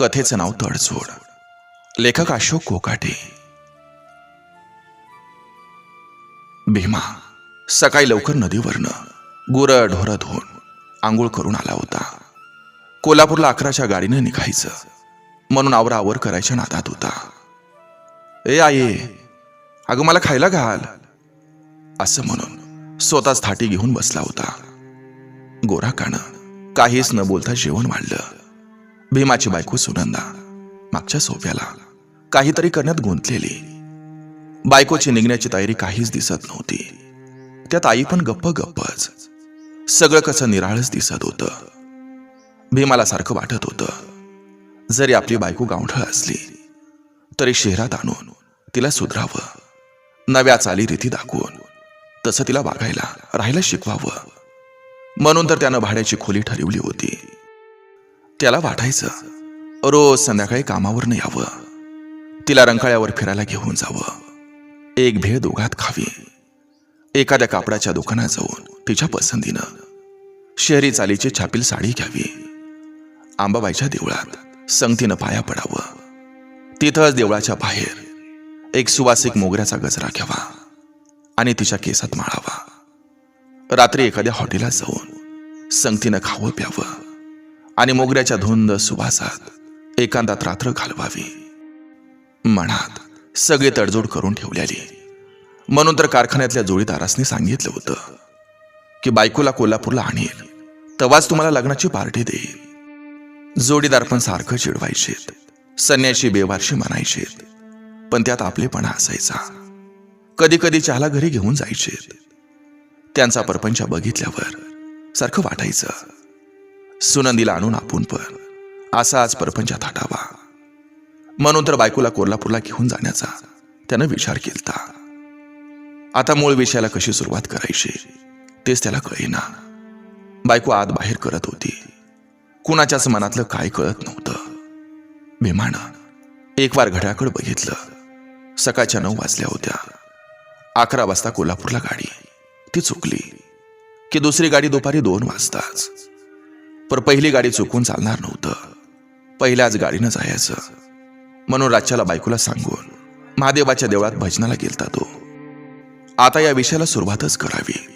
कथेचं नाव तडजोड. लेखक अशोक कोकाटे भीमा सकाळी लवकर नदीवरनं गुरं ढोरं धुवून आंघोळ करून आला होता. कोल्हापूरला अकराच्या गाडीनं निघायचं. म्हणून आवरा आवर करायच्या नादात होता. ए आई अगं मला खायला घाल. असं म्हणून स्वतःच थाटी घेऊन बसला होता. गोराकानं काहीच न बोलता जेवण वाढलं. भीमाची बायको सुनंदा मागच्या सोफ्याला काहीतरी करण्यात गुंतलेली. बायकोची निघण्याची तयारी काहीच दिसत नव्हती. त्यात आई पण गप्प गप्पच सगळं कसं निराळच दिसत होतं. भीमाला सारखं वाटत होतं. जरी आपली बायको गावठळ असली तरी शहरात आणून तिला सुधरावं नव्या चालीरीती दाखवून तसं तिला वागायला राहायला शिकवावं. म्हणून तर त्यानं भाड्याची खोली ठरवली होती. त्याला वाटायचं रोज संध्याकाळी कामावरनं यावं. तिला रंकाळ्यावर फिरायला घेऊन जावं. एक भेळ दोघात खावी. एखाद्या कापडाच्या दुकानात जाऊन तिच्या पसंतीनं शहरी चालीची छापील साडी घ्यावी. आंबाबाईच्या देवळात संगतीनं पाया पडावं. तिथंच देवळाच्या बाहेर एक सुवासिक मोगऱ्याचा गजरा घ्यावा आणि तिच्या केसात माळावा. रात्री एखाद्या हॉटेलात जाऊन संगतीनं खावं प्यावं. आणि मोगऱ्याच्या धुंद सुवासात एकांतात रात्र घालवावी. मनात सगळे तडजोड करून ठेवलेली. म्हणून तर कारखान्यातल्या जोडीदारासनी सांगितलं होतं की बायकोला कोल्हापूरला आणेल तवाच तुम्हाला लग्नाची पार्टी देईल. जोडीदार पण सारखं चिडवायचेत संन्याशी बेवारशी म्हणायचेत पण त्यात आपलेपणा असायचा. कधी कधी चहाला घरी घेऊन जायचे त्यांचा परपंच बघितल्यावर सारखं वाटायचं. सुनंदीला आणून आपण पण असाच परपंचात हटावा. म्हणून तर बायकोला कोल्हापूरला घेऊन जाण्याचा त्यानं विचार केलता. आता मूळ विषयाला कशी सुरुवात करायची तेच त्याला कळेना. बायको आत बाहेर करत होती. कुणाच्याच मनातलं काय कळत नव्हतं. भीमानं एक वार घड्याकडे बघितलं. सकाळच्या नऊ वाजल्या होत्या. अकरा वाजता कोल्हापूरला गाडी. ती चुकली. की दुसरी गाडी दुपारी दोन वाजताच. पर पहिली गाडी चुकून चालणार नव्हतं. पहिल्याच गाडीनं जायचं. म्हणून राजच्याला बायकोला सांगून महादेवाच्या देवळात भजनाला गेलता तो. आता या विषयाला सुरुवातच करावी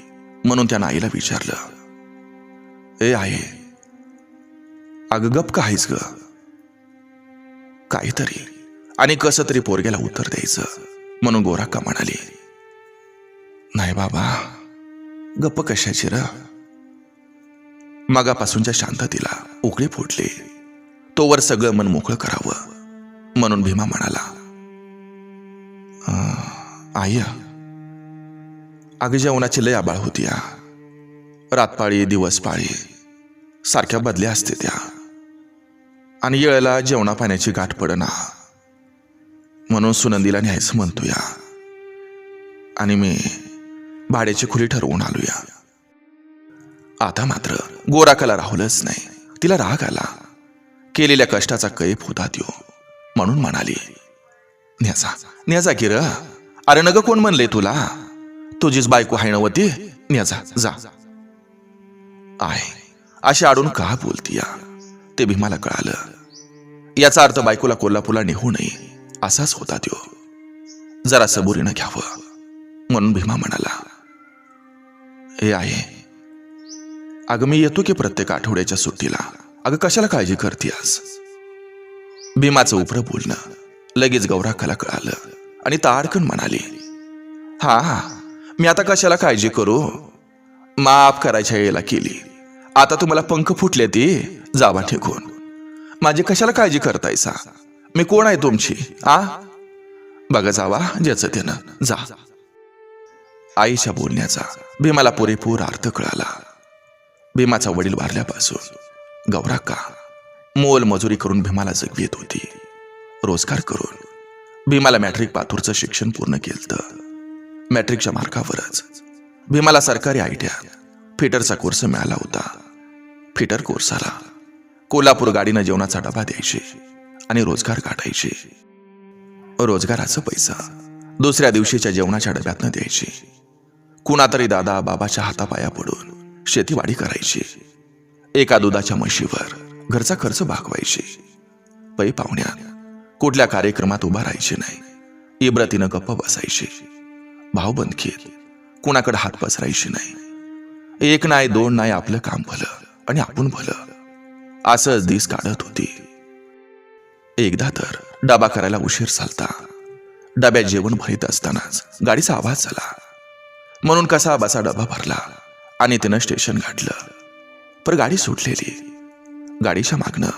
म्हणून त्यानं आईला विचारलं. ए आहे अगं गप का आहेस ग? काहीतरी. आणि कसं तरी पोरग्याला उत्तर द्यायचं म्हणून गोराक्का म्हणाली. नाही बाबा गप्प कशाची र? मागापासूनच्या शांततेला उकळी फोडले तोवर सगळं मन मोकळं करावं म्हणून भीमा म्हणाला "अं, आई अगं जेवणाची लय आबाळ होती या रातपाळी दिवसपाळी सारख्या बदल्या असते त्या. आणि येळेला जेवणा पाण्याची गाठ पडना. म्हणून सुनंदीला न्यायचं म्हणतो या आणि मी भाड्याची खुली ठरवून आलो या आता मात्र गोराकाला राहुलच नाही. तिला राग आला. केलेल्या कष्टाचा कैप होता त्यो म्हणून म्हणाली न्याचा न्याचा की र अरे नग कोण म्हणले तुला? तुझीच बायको हाय नव्हती न्याचा जा. आहे. अशी आडून का बोलती या? ते भीमाला कळालं. याचा अर्थ बायकोला कोल्हापूरला नेहू नये असाच होता त्यो. जरा सबुरीनं घ्यावं म्हणून भीमा म्हणाला हे आहे अगं मी येतो की प्रत्येक आठवड्याच्या सुट्टीला. अगं कशाला काळजी करते आज? भीमाचं उपरं बोलणं लगेच गौराकाला कळालं आणि ताडकन म्हणाली हा हा मी आता कशाला काळजी करू? माफ करायच्या यायला केली. आता तुम्हाला पंख फुटले ती जावा ठेकून. माझी कशाला काळजी करतायसा? मी कोण आहे तुमची? आ? बघा जावा ज्याचं त्यानं जा. आईच्या बोलण्याचा भीमाला पुरेपूर अर्थ कळाला. भीमाचा वडील वारल्यापासून गौराक्का मोल मजुरी करून भीमाला जगवीत होती. रोजगार करून भीमाला मॅट्रिक पाथूरचं शिक्षण पूर्ण केलं मॅट्रिकच्या मार्कावरच भीमाला सरकारी आयटीआय फिटरचा कोर्स मिळाला होता. फिटर कोर्साला कोल्हापूर गाडीनं जेवणाचा डबा द्यायचे आणि रोजगार काढायचे रोजगाराचा पैसा दुसऱ्या दिवशीच्या जेवणाच्या डब्यातनं द्यायचे. कुणातरी दादा बाबाच्या हातापाया पडून शेतीवाडी करायची. एका दुधाच्या म्हशीवर घरचा खर्च भागवायचे. पै पाहुण्यात कुठल्या कार्यक्रमात उभा राहायची नाही. इब्रतीनं गप्प बसायची. भावबंदकीत कुणाकडे हात पसरायची नाही. एक नाही दोन नाही आपलं काम भलं आणि आपण भलं. असंच दिस काढत होती. एकदा तर डबा करायला उशीर चालता डब्यात जेवण भरीत असतानाच गाडीचा आवाज झाला. म्हणून कसा बसा डबा भरला. आणि तिनं स्टेशन गाठलं पर गाडी सुटलेली गाडीच्या मागणं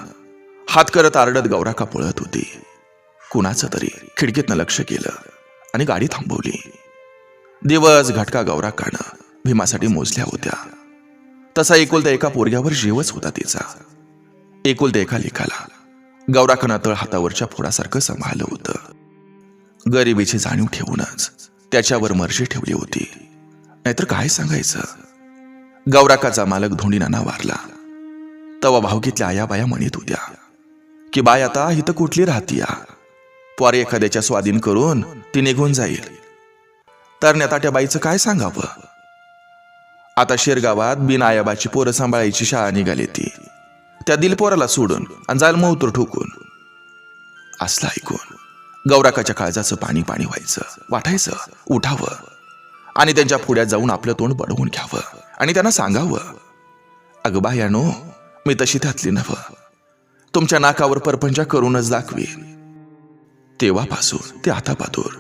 हात करत आरडत गौराका पळत होती. कुणाचं तरी खिडकीतनं लक्ष केलं आणि गाडी थांबवली. दिवस घटका गौराकानं भीमासाठी मोजल्या होत्या. तसा एकुलत्या एका पोरग्यावर जीवच होता तिचा. एकुलत्या एका लेखाला गौराकानं तळ हातावरच्या फोडासारखं सांभाळलं होतं. गरिबीची जाणीव ठेवूनच त्याच्यावर मर्जी ठेवली होती. नाहीतर काय सांगायचं? गौराकाचा मालक धोंडीनाना वारला. तवा भावकीतल्या आया बाया म्हणत होत्या की बाय आता इथं कुठली राहतीया? पोर एखाद्याच्या स्वाधीन करून ती निघून जाईल. तर नेता त्या बाईचं काय सांगावं? आता शेरगावात बिन आयाबाची पोरं सांभाळायची शाळा निघाली ती. त्या दिल पोराला सोडून आणि जाल मौत्र ठोकून. असलं ऐकून गौराकाच्या काळजाचं पाणी पाणी व्हायचं वाटायचं उठावं आणि त्यांच्या पुढ्यात जाऊन आपलं तोंड बडवून घ्यावं. आणि त्यांना सांगावं अगं बायानो मी तशी त्यातली नव तुमच्या नाकावर परपंचा करूनच दाखवी तेव्हापासून ते आतापातूर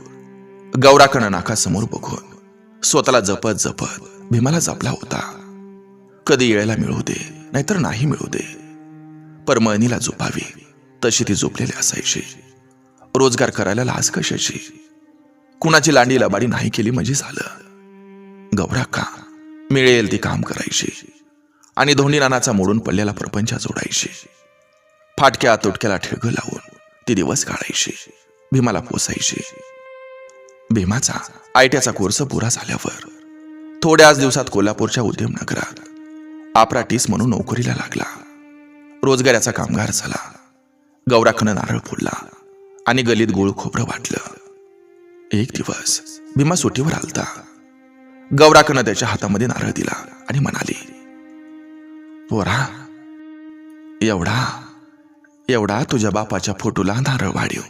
गौराकडं नाकासमोर बघून स्वतःला जपत जपत भीमाला जपला होता. कधी येळेला मिळू दे नाहीतर नाही मिळू दे. परमळणीला झोपावी तशी ती झोपलेली असायची. रोजगार करायला लाज कशाची? कुणाची लांडी लबाडी नाही केली म्हणजे झालं. गौरा का मिळेल ती काम करायची. आणि धोंडी नानाचा मोडून पडलेला प्रपंचा जोडायची. फाटक्या तुटक्याला ठेळगं लावून ती दिवस काढायची. भीमाला पोसायची. भीमाचा आयट्याचा कोर्स पुरा झाल्यावर थोड्याच दिवसात कोल्हापूरच्या उद्यमनगरात आपराटीस म्हणून नोकरीला लागला. रोजगाराचा कामगार झाला. गौराखनं नारळ फोडला आणि गलीत गोळ खोबरं वाटलं. एक दिवस भीमा सुटीवर आलता. गौराकनं त्याच्या हातामध्ये नारळ दिला आणि म्हणाली पोरा एवढा एवढा तुझ्या बापाच्या फोटोला नारळ वाढीव.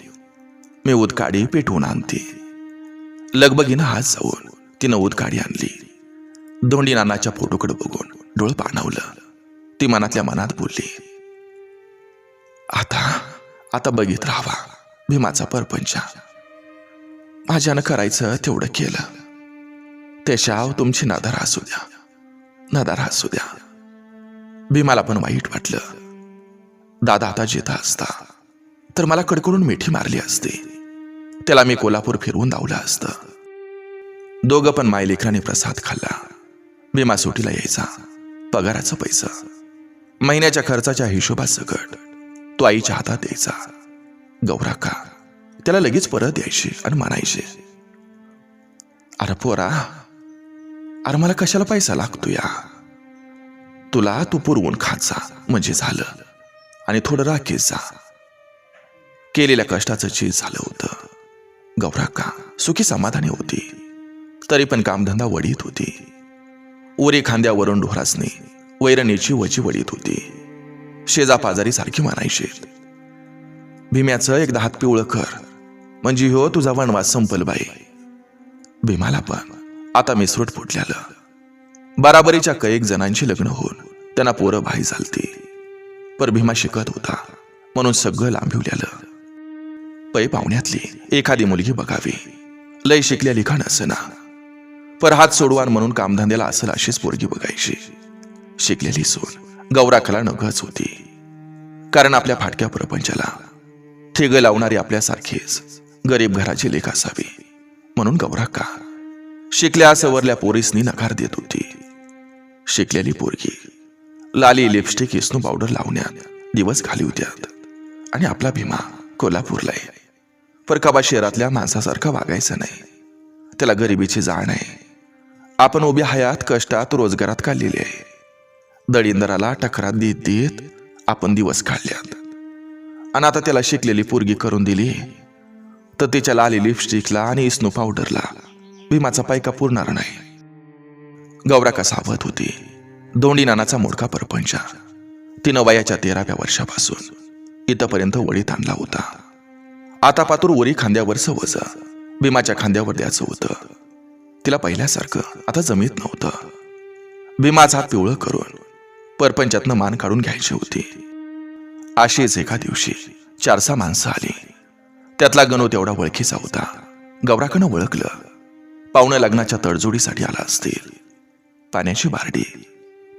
मी उदकाडी पेटवून आणते. लगबगीनं हात जाऊन तिनं उदकाडी आणली. धोंडी नानाच्या फोटोकडे बघून डोळ पाणवलं. ती मनातल्या मनात बोलली आता आता बघित राहावा भीमाचा परपंचा. माझ्यानं करायचं तेवढं केलं. त्याच्याव तुमची नादार असू द्या. नादार असू द्या. भीमाला पण वाईट वाटलं. दादा आता जिथं असता. तर मला कडकडून मिठी मारली असती. त्याला मी कोल्हापूर फिरवून धावलं असतं. दोघं पण मायलेकराने प्रसाद खाल्ला. भीमा सुटीला यायचा. पगाराचा पैसा. महिन्याच्या खर्चाच्या हिशोबात सकट. तो आईच्या हातात द्यायचा. गौरा का? त्याला लगेच परत द्यायची आणि म्हणायचे अरे पोरा अरे मला कशाला पैसा लागतो या? तुला तू पुरवून खात जा म्हणजे झालं. आणि थोडं राखीत जा. केलेल्या कष्टाचं चीज झालं होतं. गौराका सुखी समाधानी होती. तरी पण कामधंदा वडीत होती. ओरे खांद्यावरून ढोरासनी वैरणीची वची वडीत होती. शेजा पाजारी सारखी म्हणायची. भीम्याचं एकदा हात पिवळं कर. म्हणजे हो तुझा वनवास संपल बाई. भीमाला पण. आता मिसरूट फुटल्यालं बराबरीच्या कैक जणांची लग्न होऊन त्यांना पोरं भाई झालती. पर भीमा शिकत होता म्हणून सगळं लांबिवल्यालं. पै पाहुण्यातली एखादी मुलगी बघावी. लय शिकल्या लिखाण असं ना पर हात सोडवान म्हणून कामधंद्याला असेल अशीच पोरगी बघायची. शिकलेली सून गौराखाला नगच होती. कारण आपल्या फाटक्या प्रपंचाला ठेग लावणारी आपल्यासारखीच गरीब घराची लेख असावी. म्हणून गौराका शिकल्या सवरल्या पोरीसनी नकार देत होती. शिकलेली पोरगी लाली लिपस्टिक इस्नो पावडर लावण्यात दिवस घालवत्यात आणि आपला भीमा कोल्हापूरला आहे परकाबा शहरातल्या माणसासारखा वागायचं नाही. त्याला गरिबीची जाण आहे. आपण उभ्या हयात कष्टात रोजगारात काढलेली आहे. दळींदराला टकरात देत देत आपण दिवस काढल्यात. आणि आता त्याला शिकलेली पोरगी करून दिली. तर तिच्या लाली लिपस्टिकला आणि इस्नो पावडरला भीमाचा पायका पुरणार नाही. गौरा का सावध होती. दोंडी नानाचा मोडका परपंचा. तिनं वयाच्या तेराव्या वर्षापासून इथपर्यंत वडीत आणला होता. आता पातूर वरी खांद्यावर सवज. भीमाच्या खांद्यावर द्यायचं होतं. तिला पहिल्यासारखं आता जमीत नव्हतं. भीमाचा हात पिवळं करून परपंचातनं मान काढून घ्यायची होती. अशीच एका दिवशी चारसा माणसं आली. त्यातला गणू तेवढा ओळखीचा होता. गौराकडनं ओळखलं. पाहुण्या लग्नाच्या तडजोडीसाठी आला असतील. पाण्याची बारडी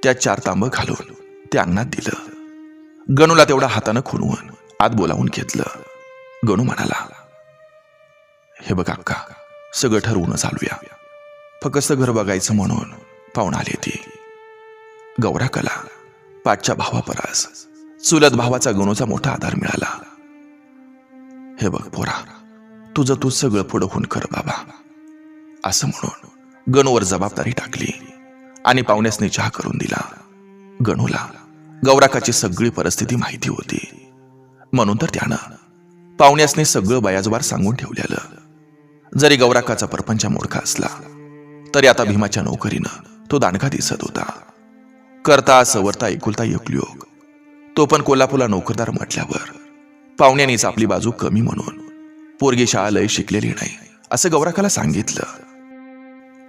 त्या चार तांब घालून ते अंगणात दिलं. गणूला तेवढा हातानं खुणवून आत बोलावून घेतलं. गणू म्हणाला हे बघ अक्का सगळं ठरवून चालूया. फक्त घर बघायचं म्हणून पाहुणा आली ती. गौरा कला पाठच्या भावापरास चुलत भावाचा गणूचा मोठा आधार मिळाला. हे बघ पोरा तुझं तू सगळं पुढं होऊन कर बाबा. असं म्हणून गणूवर जबाबदारी टाकली आणि पाहुण्यासनी चहा करून दिला. गणूला गौराकाची सगळी परिस्थिती माहिती होती. म्हणून तर त्यानं पाहुण्यासने सगळं बयाजवार सांगून ठेवलेलं. जरी गौराकाचा परपंच मोडका असला तरी आता भीमाच्या नोकरीनं तो दांडगा दिसत होता. करता सवरता एकुलता एकलयोग. तो पण कोल्हापूरला नोकरदार म्हटल्यावर पाहुण्यानेच आपली बाजू कमी म्हणून पोरगी शाळा लय शिकलेली नाही असं गौराकाला सांगितलं.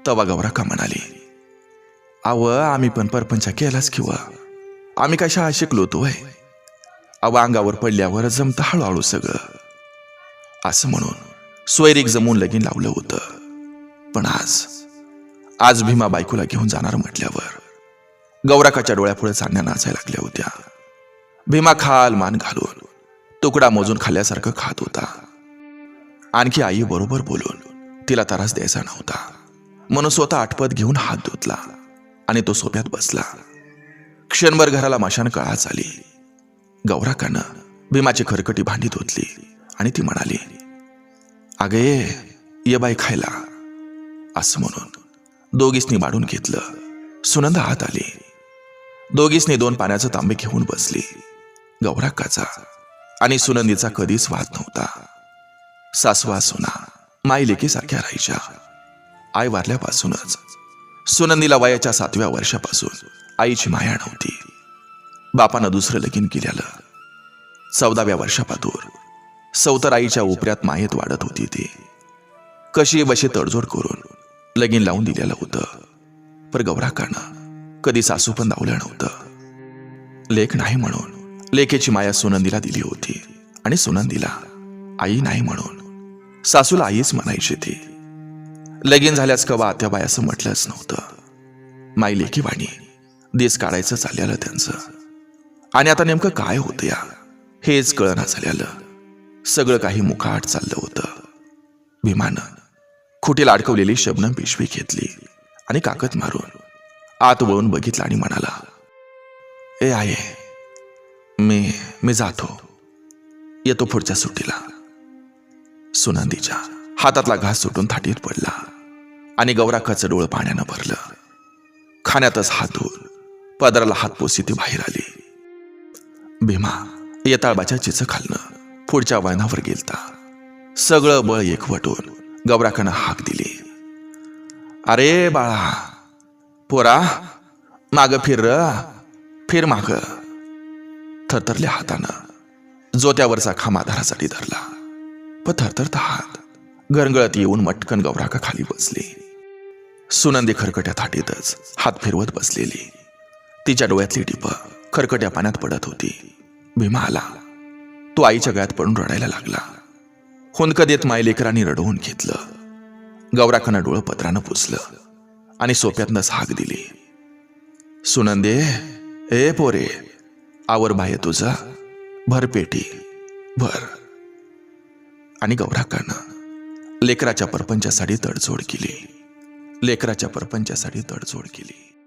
तवा गौराका म्हणाली आव आम्ही पण परपंचा केलाच किंवा? आम्ही काय शाळा शिकलो तो आहे अव अंगावर पडल्यावर जमतं हळूहळू सगळं. असं म्हणून स्वैरिक जमून लगीन लावलं होतं. पण आज आज भीमा बायकोला घेऊन जाणार म्हटल्यावर गौराकाच्या डोळ्यापुढे चांदण्या नाचायला लागल्या होत्या. भीमा खाल मान घालून तुकडा मोजून खाल्ल्यासारखं खात होता. आणखी आई बरोबर बोलून तिला त्रास द्यायचा नव्हता. म्हणून स्वतः आठपत घेऊन हात धुतला आणि तो सोप्यात बसला. क्षणभर घराला माशान कळाच आली. गौराकानं भीमाची खरकटी भांडी धुतली आणि ती म्हणाली अगे ये बाई खायला. असं म्हणून दोघीसनी वाढून घेतलं. सुनंदा हात आली. दोघीसनी दोन पाण्याचं तांबे घेऊन बसली. गौराकाचा आणि सुनंदीचा कधीच वाद नव्हता. सासवा सुना माई लेकीसारख्या राहायच्या. आई वारल्यापासूनच. सुनंदीला वयाच्या सातव्या वर्षापासून आईची माया नव्हती. बापानं दुसरं लगीन केलेलं. चौदाव्या वर्षापातूर सौतर आईच्या उपऱ्यात मायेत वाढत होती ती. कशी बशी तडजोड करून लगीन लावून दिलेलं होतं. पर गौराकानं कधी सासू पण दावलं नव्हतं. लेख नाही म्हणून लेखेची माया सुनंदीला दिली होती आणि सुनंदीला आई नाही म्हणून सासूला आईच म्हणायची ती. लगीन झाल्यास कवा बाया असं म्हटलंच नव्हतं. माई लेखी वाणी दिस काढायचं चाललेलं त्यांचं. आणि आता नेमकं काय होतं या? हेच कळना झालेलं सगळं काही मुखाट चाललं होतं. विमानं खुटीला अडकवलेली शबनम पिशवी घेतली आणि काकत मारून आत वळून बघितला आणि म्हणाला ए आहे मी मी जातो. येतो पुढच्या सुट्टीला. सुनंदीच्या. हातातला घास सुटून थाटीत पडला आणि गौराकाचं डोळं पाण्यानं भरलं. खाण्यातच हात धुवून पदराला हात पोसी ती बाहेर आली. भीमा येताळबाच्या चिच खालनं पुढच्या वळणावर गेलता. सगळं बळ एकवटून गौराकानं हाक दिली. अरे बाळा पोरा माग फिर र, फिर माग. थरथरल्या हातानं जोत्यावरचा खामाधारासाठी धरला. पण थरथरता हात. गरंगळत येऊन मटकन गौराका खाली बसली. सुनंदी खरकट्या थाटीतच हात फिरवत बसलेली. तिच्या डोळ्यातली टिप खरकट्या पाण्यात पडत होती. भीमा आला. तो आईच्या गळ्यात पडून रडायला लागला. हुंदक देत मायलेकरांनी रडवून घेतलं. गौराकानं डोळं पत्रानं पुसलं आणि सोप्यातनंच हाक दिली. सुनंदे ए पोरे आवर बाय तुझा. भर पेटी भर. आणि गौराकानं लेकराच्या परपंचासाठी तडजोड केली. लेकराच्या परपंचासाठी तडजोड केली.